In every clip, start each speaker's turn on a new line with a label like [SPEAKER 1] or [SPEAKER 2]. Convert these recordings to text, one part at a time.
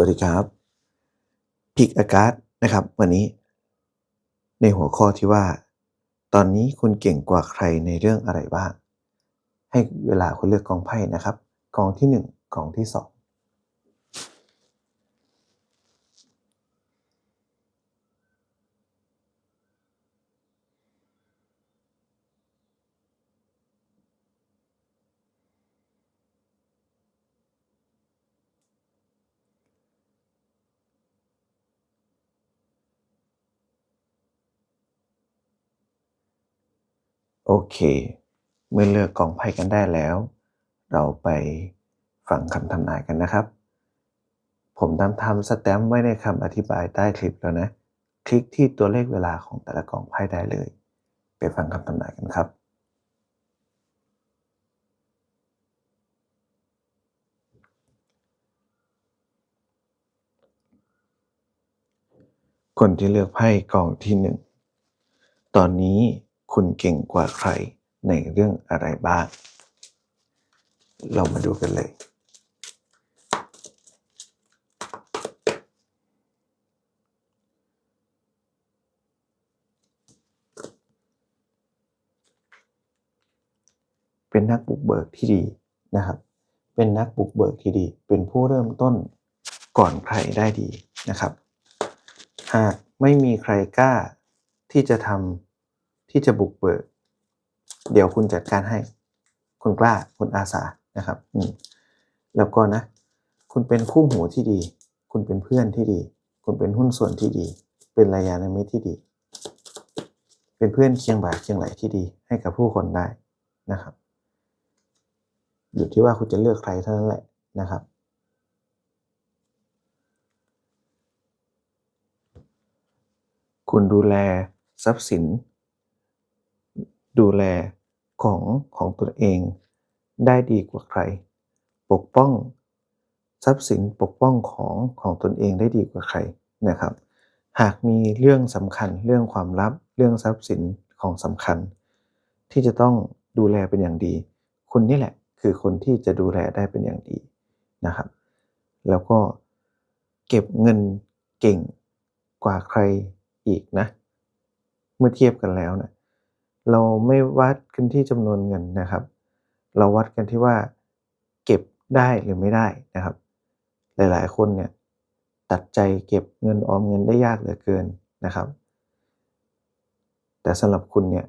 [SPEAKER 1] วัสดีครับ พิกอากาศนะครับ วันนี้ ในหัวข้อที่ว่า ตอนนี้คุณเก่งกว่าใครในเรื่องอะไรบ้าง ให้เวลาคุณเลือกกองไพ่นะครับ กองที่ 1 กองที่ 2 โอเค เมื่อเลือกกองไพ่กันได้แล้ว เราไปฟังคำทำนายกันนะครับ ผมทำทำสแตมป์ไว้ในคำอธิบายใต้คลิปแล้วนะ คลิกที่ตัวเลขเวลาของแต่ละกองไพ่ได้เลย ไปฟังคำทำนายกันครับคนที่เลือกไพ่กองที่หนึ่ง ตอนนี้ คุณเก่งกว่าใครในเรื่องอะไรบ้าง เรามาดูกันเลย เป็นนักบุกเบิกที่ดีนะครับ เป็นนักบุกเบิกที่ดี เป็นผู้เริ่มต้นก่อนใครได้ดีนะครับ หากไม่มีใครกล้าที่จะทำ ที่จะบุกเบิก เดี๋ยวคุณจัดการให้ คุณกล้าคุณอาสานะครับอืมแล้วก็นะ คุณเป็นคู่หูที่ดี คุณเป็นเพื่อนที่ดี คุณเป็นหุ้นส่วนที่ดี เป็นระยาณมิตรที่ดี เป็นเพื่อนเคียงบ่าเคียงไหลที่ดี ให้กับผู้คนได้นะครับ อยู่ที่ว่าคุณจะเลือกใครเท่านั้นแหละนะครับคุณดูแลทรัพย์สิน ดูแลของของตนเองได้ดีกว่าใคร ปกป้อง ทรัพย์สินปกป้องของของตนเองได้ดีกว่าใครนะครับ หากมีเรื่องสำคัญเรื่องความลับเรื่องทรัพย์สินของสำคัญ ที่จะต้องดูแลเป็นอย่างดี คุณนี่แหละคือคนที่จะดูแลได้เป็นอย่างดีนะครับ แล้วก็เก็บเงินเก่งกว่าใครอีกนะ เมื่อเทียบกันแล้วนะ เราไม่วัดกันที่จำนวนเงินนะครับ เราวัดกันที่ว่าเก็บได้หรือไม่ได้นะครับ หลายๆ คนเนี่ยตัดใจเก็บเงินออมเงินได้ยากเหลือเกินนะครับ แต่สำหรับคุณเนี่ย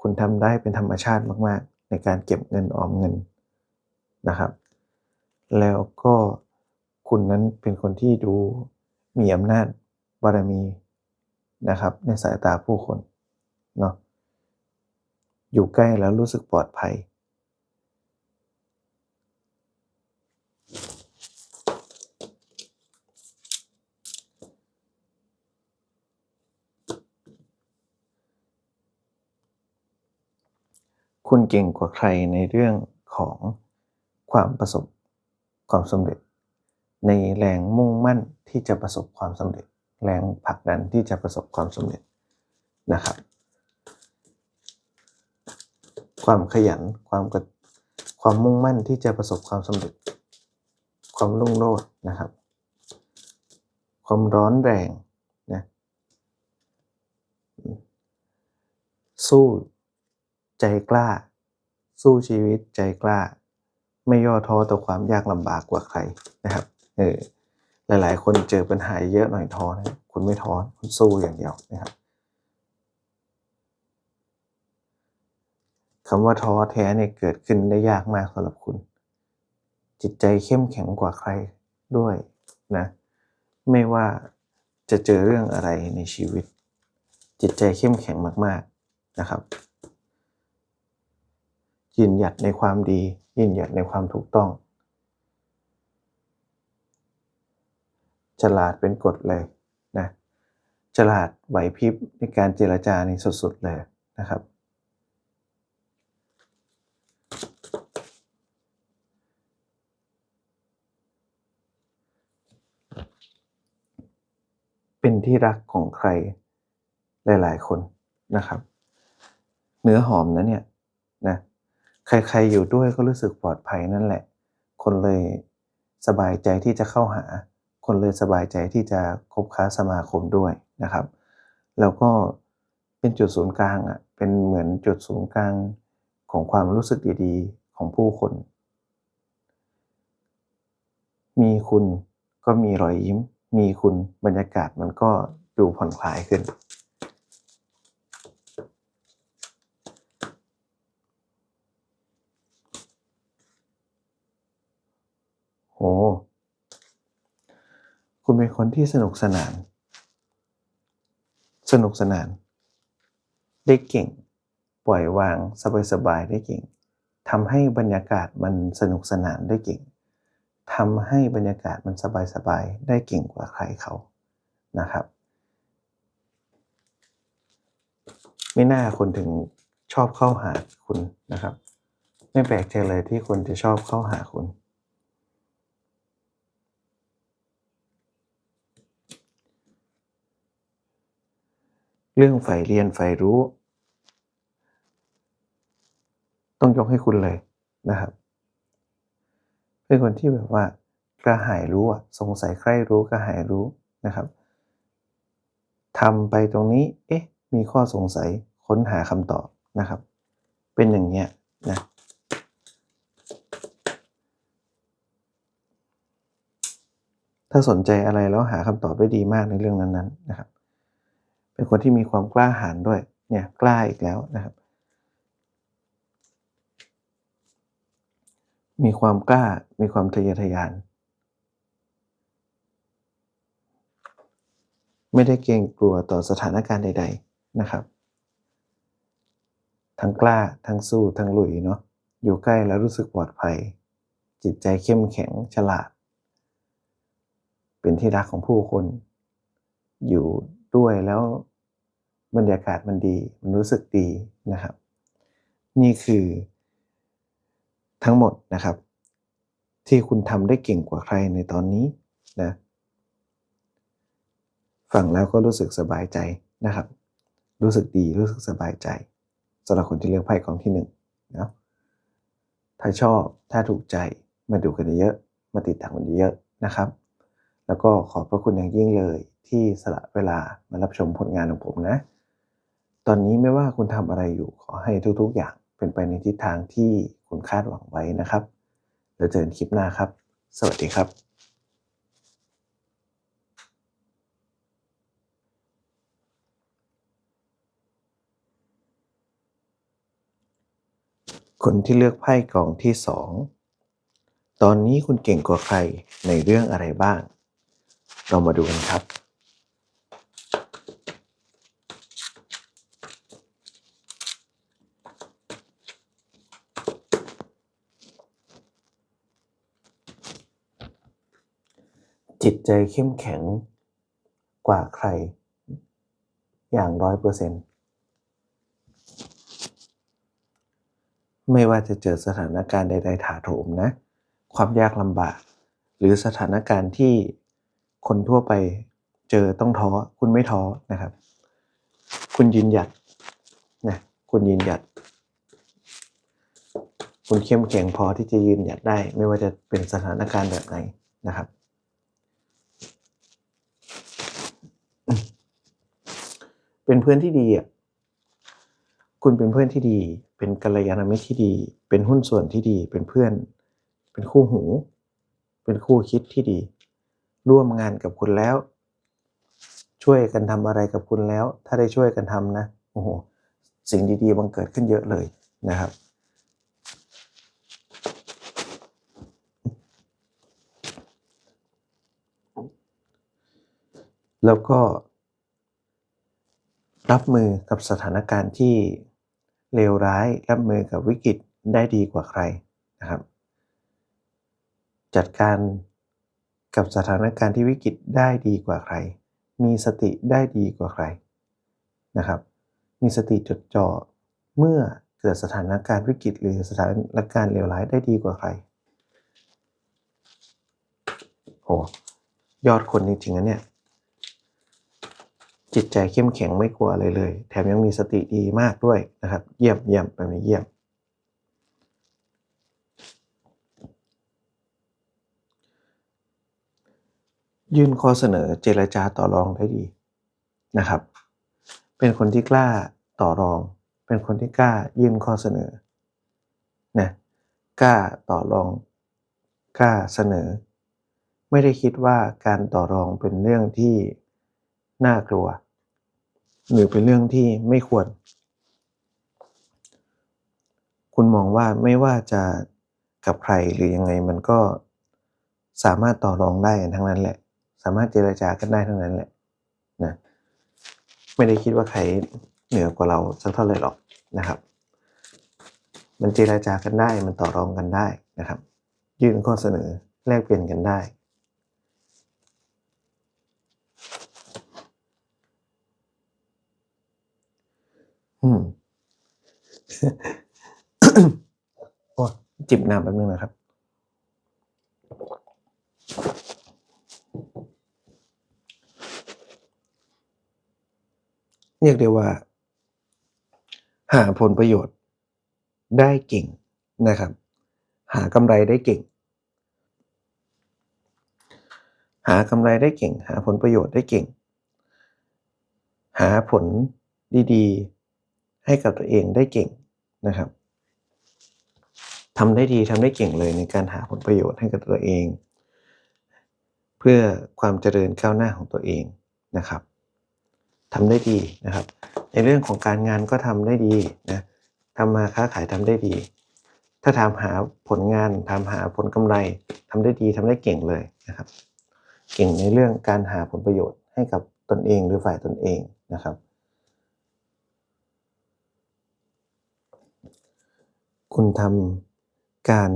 [SPEAKER 1] คุณทำได้เป็นธรรมชาติมากๆ ในการเก็บเงินออมเงินนะครับ แล้วก็คุณนั้นเป็นคนที่ดูมีอำนาจบารมีนะครับ ในสายตาผู้คนเนาะ อยู่ใกล้แล้วรู้สึกปลอดภัย คุณเก่งกว่าใครในเรื่องของความประสบความสำเร็จ ในแรงมุ่งมั่นที่จะประสบความสำเร็จ แรงผลักดันที่จะประสบความสำเร็จนะครับ ความขยัน ความกความมุ่งมั่นที่จะประสบความสำเร็จ ความรุ่งโรจน์นะครับ ความร้อนแรงนะสู้ใจกล้า สู้ชีวิตใจกล้า ไม่ย่อท้อต่อความยากลำบากกว่าใครนะครับเออหลาย ๆ คนเจอปัญหาเยอะหน่อยท้อนะคุณไม่ท้อคุณสู้อย่างเดียวนะครับ คำว่าท้อแท้เนี่ยเกิดขึ้นได้ยากมากสำหรับคุณ จิตใจเข้มแข็งกว่าใครด้วยนะ ไม่ว่าจะเจอเรื่องอะไรในชีวิต จิตใจเข้มแข็งมาก ๆนะครับ ยืนหยัดในความดี ยืนหยัดในความถูกต้อง ฉลาดเป็นกฎเลยนะฉลาดไหวพริบในการเจรจาในสุดๆเลยนะครับ ที่รักของใครหลาย ๆ คนนะครับ เนื้อหอมนะเนี่ยนะใคร ๆ อยู่ด้วยก็รู้สึกปลอดภัยนั่นแหละ คนเลยสบายใจที่จะเข้าหา คนเลยสบายใจที่จะคบค้าสมาคมด้วยนะครับ แล้วก็เป็นจุดศูนย์กลางอะเป็นเหมือนจุดศูนย์กลางของความรู้สึกดีๆ ของผู้คน มีคุณก็มีรอยยิ้ม มีคุณบรรยากาศมันก็ดูผ่อนคลายขึ้น โห คุณเป็นคนที่สนุกสนาน สนุกสนาน ได้เก่ง ปล่อยวางสบายๆได้เก่งทำให้บรรยากาศมันสนุกสนานได้เก่ง ทำให้บรรยากาศมันสบายๆ ได้เก่งกว่าใครเขานะครับ ไม่น่าคนถึงชอบเข้าหาคุณนะครับ ไม่แปลกใจเลยที่คนจะชอบเข้าหาคุณ เรื่องใฝ่เรียนใฝ่รู้ ต้องยกให้คุณเลยนะครับ เป็นคนที่แบบว่ากระหายรู้อะสงสัยใครรู้กระหายรู้นะครับทำไปตรงนี้เอ๊ะมีข้อสงสัยค้นหาคำตอบนะครับ เป็นอย่างเงี้ยนะถ้าสนใจอะไรแล้วหาคำตอบได้ดีมากในเรื่องนั้นๆนะครับ เป็นคนที่มีความกล้าหาญด้วยเนี่ยกล้าอีกแล้วนะครับ มีความกล้า มีความทะเยอทะยาน ไม่ได้เกรงกลัวต่อสถานการณ์ใด ๆ นะครับ ทั้งกล้า ทั้งสู้ ทั้งลุยเนาะ อยู่ใกล้แล้วรู้สึกปลอดภัย จิตใจเข้มแข็ง ฉลาด เป็นที่รักของผู้คน อยู่ด้วยแล้วบรรยากาศมันดี มันรู้สึกดีนะครับ นี่คือ ทั้งหมดนะครับ ที่คุณทำได้เก่งกว่าใครในตอนนี้นะฟังแล้วก็รู้สึกสบายใจนะครับ รู้สึกดีรู้สึกสบายใจสำหรับคนที่เลือกไพ่กองที่หนึ่งนะถ้าชอบถ้าถูกใจมาดูกันเยอะมาติดตามกันเยอะนะครับ แล้วก็ขอบพระคุณอย่างยิ่งเลยที่สละเวลามารับชมผลงานของผมนะ ตอนนี้ไม่ว่าคุณทำอะไรอยู่ขอให้ทุกๆอย่างเป็นไปในทิศทางที่ คุณคาดหวังไว้นะครับ แล้วเจอกันคลิปหน้าครับ สวัสดีครับคนที่เลือกไพ่กองที่สองตอนนี้คุณเก่งกว่าใครในเรื่องอะไรบ้าง เรามาดูกันครับ จิตใจเข้มแข็งกว่าใคร อย่างร้อยเปอร์เซ็นต์ไม่ว่าจะเจอสถานการณ์ใดๆถาโถมนะ ความยากลำบาก หรือสถานการณ์ที่คนทั่วไปเจอต้องท้อคุณไม่ท้อนะครับ คุณยืนหยัดนะคุณยืนหยัด คุณเข้มแข็งพอที่จะยืนหยัดได้ ไม่ว่าจะเป็นสถานการณ์แบบไหนนะครับ เป็นเพื่อนที่ดีอะคุณเป็นเพื่อนที่ดี เป็นกัลยาณมิตรที่ดี เป็นหุ้นส่วนที่ดี เป็นเพื่อน เป็นคู่หู เป็นคู่คิดที่ดี ร่วมงานกับคุณแล้ว ช่วยกันทำอะไรกับคุณแล้ว ถ้าได้ช่วยกันทำนะโอ้โหสิ่งดีๆบังเกิดขึ้นเยอะเลยนะครับแล้วก็ รับมือกับสถานการณ์ที่เลวร้ายรับมือกับวิกฤตได้ดีกว่าใครนะครับ จัดการกับสถานการณ์ที่วิกฤตได้ดีกว่าใคร มีสติได้ดีกว่าใครนะครับ มีสติจดจ่อเมื่อเกิดสถานการณ์วิกฤตหรือสถานการณ์เลวร้ายได้ดีกว่าใครโหยอดคนจริงๆนะเนี่ย จิตใจเข้มแข็งไม่กลัวอะไรเลย แถมยังมีสติดีมากด้วยนะครับ เยี่ยมเยี่ยมแบบนี้เยี่ยมมยื่นข้อเสนอเจรจาต่อรองได้ดีนะครับ เป็นคนที่กล้าต่อรอง เป็นคนที่กล้ายื่นข้อเสนอนะกล้าต่อรองกล้าเสนอ ไม่ได้คิดว่าการต่อรองเป็นเรื่องที่น่ากลัว หรือเป็นเรื่องที่ไม่ควร คุณมองว่าไม่ว่าจะกับใครหรือยังไงมันก็สามารถต่อรองได้กันทั้งนั้นแหละ สามารถเจรจากันได้ทั้งนั้นแหละนะไม่ได้คิดว่าใครเหนือกว่าเราสักเท่าไหร่หรอกนะครับ มันเจรจากันได้มันต่อรองกันได้นะครับ ยื่นข้อเสนอแลกเปลี่ยนกันได้ โอ้จิบน้ำแป๊บนึงนะครับ เรียกได้ว่า หาผลประโยชน์ได้เก่งนะครับ หากำไรได้เก่ง หากำไรได้เก่ง หาผลประโยชน์ได้เก่ง หาผลดีๆ ให้กับตัวเองได้เก่ง นะครับทำได้ดีทำได้เก่งเลยในการหาผลประโยชน์ให้กับตัวเอง เพื่อความเจริญก้าวหน้าของตัวเองนะครับทำได้ดีนะครับ ในเรื่องของการงานก็ทำได้ดีนะทำมาค้าขายทำได้ดี ถ้าถามหาผลงานถามหาผลกำไรทำได้ดีทำได้เก่งเลยนะครับ เก่งในเรื่องการหาผลประโยชน์ให้กับตนเองหรือฝ่ายตนเองนะครับ คุณทำการ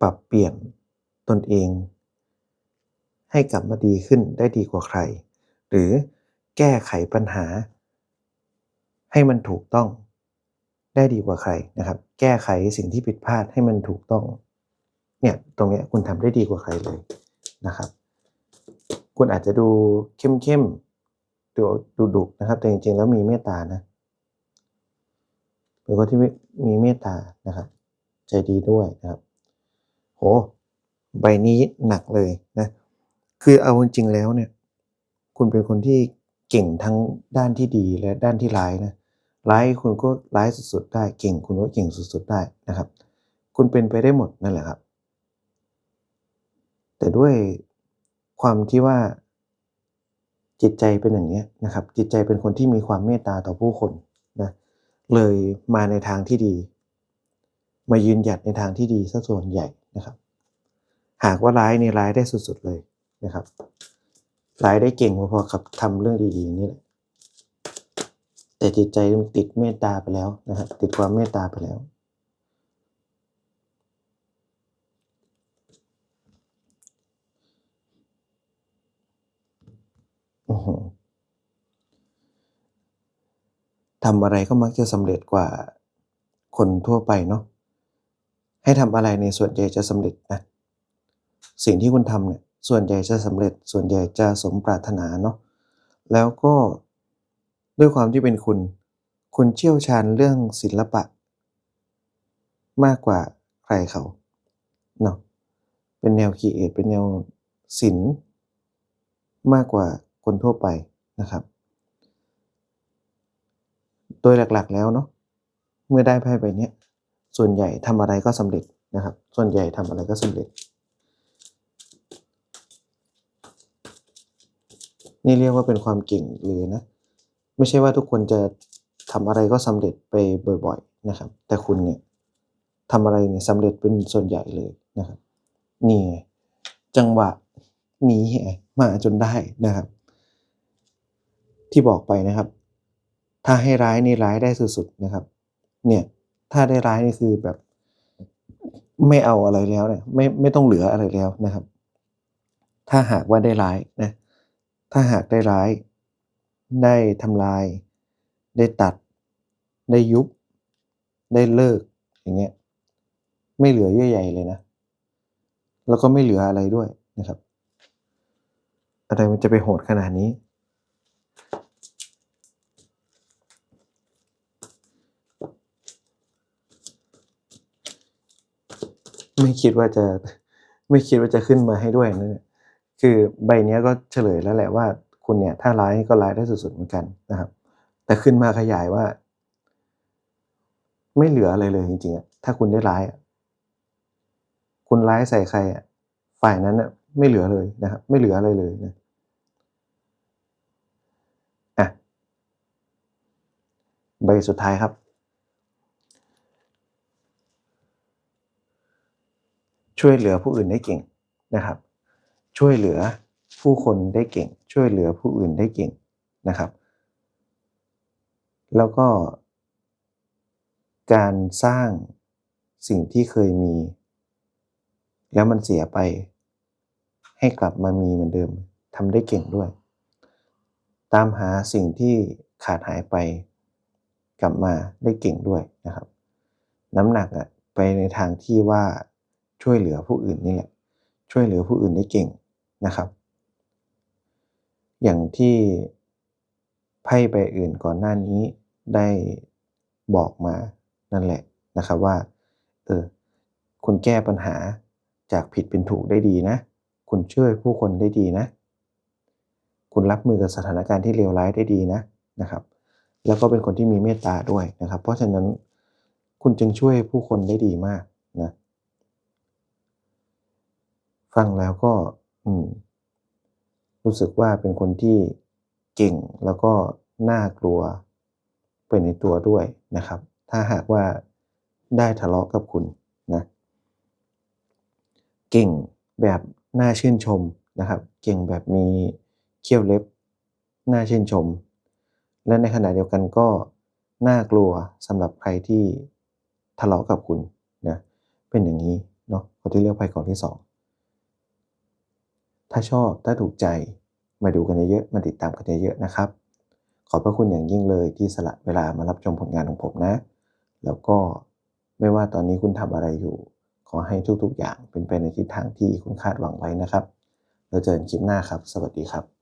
[SPEAKER 1] ปรับเปลี่ยนตนเอง ให้กลับมาดีขึ้นได้ดีกว่าใคร หรือแก้ไขปัญหา ให้มันถูกต้องได้ดีกว่าใครนะครับ แก้ไขสิ่งที่ผิดพลาดให้มันถูกต้อง เนี่ยตรงนี้คุณทำได้ดีกว่าใครเลยนะครับ คุณอาจจะดูเข้มเข้มๆดูดูดุนะครับ แต่จริงๆแล้วมีเมตตานะ เป็นคนที่มีเมตตานะครับ ใจดีด้วยนะครับ โห ใบนี้หนักเลยนะ คือเอาจริงๆแล้วเนี่ย คุณเป็นคนที่เก่งทั้งด้านที่ดีและด้านที่ร้ายนะ ร้ายคุณก็ร้ายสุดๆได้ เก่งคุณก็เก่งสุดๆได้นะครับ คุณเป็นไปได้หมดนั่นแหละครับ แต่ด้วยความที่ว่าจิตใจเป็นอย่างนี้นะครับ จิตใจเป็นคนที่มีความเมตตาต่อผู้คน เลยมาในทางที่ดี มายืนหยัดในทางที่ดีซะส่วนใหญ่นะครับ หากว่าร้ายในร้ายได้สุดๆเลยนะครับ ร้ายได้เก่งพอๆกับทำเรื่องดีๆนี่แหละแต่จิตใจมันติดเมตตาไปแล้วนะครับติดความเมตตาไปแล้ว อือหือ ทำอะไรก็มักจะสำเร็จกว่าคนทั่วไปเนาะให้ทำอะไรในส่วนใหญ่จะสำเร็จนะสิ่งที่คุณทำเนี่ยส่วนใหญ่จะสำเร็จ ส่วนใหญ่จะสมปรารถนาเนาะแล้วก็ด้วยความที่เป็นคุณ คุณเชี่ยวชาญเรื่องศิลปะ มากกว่าใครเขาเนาะเป็นแนวคีเอทเป็นแนวศิลป์มากกว่าคนทั่วไปนะครับ โดยหลักๆ แล้วเนาะเมื่อได้ไพ่ใบเนี้ยส่วนใหญ่ทำอะไรก็สำเร็จนะครับ ส่วนใหญ่ทำอะไรก็สำเร็จ นี่เรียกว่าเป็นความเก่งเลยนะ ไม่ใช่ว่าทุกคนจะทำอะไรก็สำเร็จไปบ่อยๆนะครับ แต่คุณเนี่ยทำอะไรเนี่ยสำเร็จเป็นส่วนใหญ่เลยนะครับ นี่ไงจังหวะนี้มาจนได้นะครับ ที่บอกไปนะครับ ถ้าให้ร้ายนี่ร้ายได้สุดๆนะครับ เนี่ย ถ้าได้ร้ายนี่คือแบบ ไม่เอาอะไรแล้วเนี่ย ไม่ไม่ต้องเหลืออะไรแล้วนะครับ ถ้าหากว่าได้ร้ายนะ ถ้าหากได้ร้าย ได้ทำลาย ได้ตัด ได้ยุบ ได้เลิก อย่างเงี้ย ไม่เหลือเยื่อใยเลยนะ แล้วก็ไม่เหลืออะไรด้วยนะครับ อะไรมันจะไปโหดขนาดนี้ ไม่คิดว่าจะไม่คิดว่าจะขึ้นมาให้ด้วยนะคือใบเนี้ยก็เฉลยแล้วแหละว่าคุณเนี่ย ถ้าร้ายก็ร้ายได้สุดๆเหมือนกันนะครับ แต่ขึ้นมาขยายว่า ไม่เหลืออะไรเลยจริงๆอะถ้าคุณได้ร้ายคุณร้ายใส่ใครอะฝ่ายนั้นอะไม่เหลือเลยนะครับ ไม่เหลืออะไรเลยนะอะใบสุดท้ายครับ ช่วยเหลือผู้อื่นได้เก่งนะครับ ช่วยเหลือผู้คนได้เก่ง ช่วยเหลือผู้อื่นได้เก่งนะครับ แล้วก็ การสร้างสิ่งที่เคยมี แล้วมันเสียไป ให้กลับมามีเหมือนเดิมทำได้เก่งด้วย ตามหาสิ่งที่ขาดหายไป กลับมาได้เก่งด้วยนะครับ น้ำหนักอะไปในทางที่ว่า ช่วยเหลือผู้อื่นนี่แหละ ช่วยเหลือผู้อื่นได้เก่งนะครับ อย่างที่ไพ่ใบอื่นก่อนหน้านี้ได้บอกมานั่นแหละนะครับว่า เออ คุณแก้ปัญหาจากผิดเป็นถูกได้ดีนะ คุณช่วยผู้คนได้ดีนะ คุณรับมือกับสถานการณ์ที่เลวร้ายได้ดีนะนะครับ แล้วก็เป็นคนที่มีเมตตาด้วยนะครับ เพราะฉะนั้นคุณจึงช่วยผู้คนได้ดีมากนะ ฟังแล้วก็อืมรู้สึกว่าเป็นคนที่เก่งแล้วก็น่ากลัวไปในตัวด้วยนะครับ ถ้าหากว่าได้ทะเลาะกับคุณนะเก่งแบบน่าชื่นชมนะครับ เก่งแบบมีเขี้ยวเล็บน่าชื่นชม และในขณะเดียวกันก็น่ากลัวสำหรับใครที่ทะเลาะกับคุณนะเป็นอย่างนี้เนาะคนที่เลือกไพ่กองที่สอง ถ้าชอบถ้าถูกใจมาดูกันเยอะๆมาติดตามกันเยอะๆนะครับ ขอบพระคุณอย่างยิ่งเลยที่สละเวลามารับชมผลงานของผมนะ แล้วก็ไม่ว่าตอนนี้คุณทำอะไรอยู่ ขอให้ทุกๆ อย่างเป็นไปในทิศทางที่คุณคาดหวังไว้นะครับแล้วเจอกันคลิปหน้าครับ สวัสดีครับ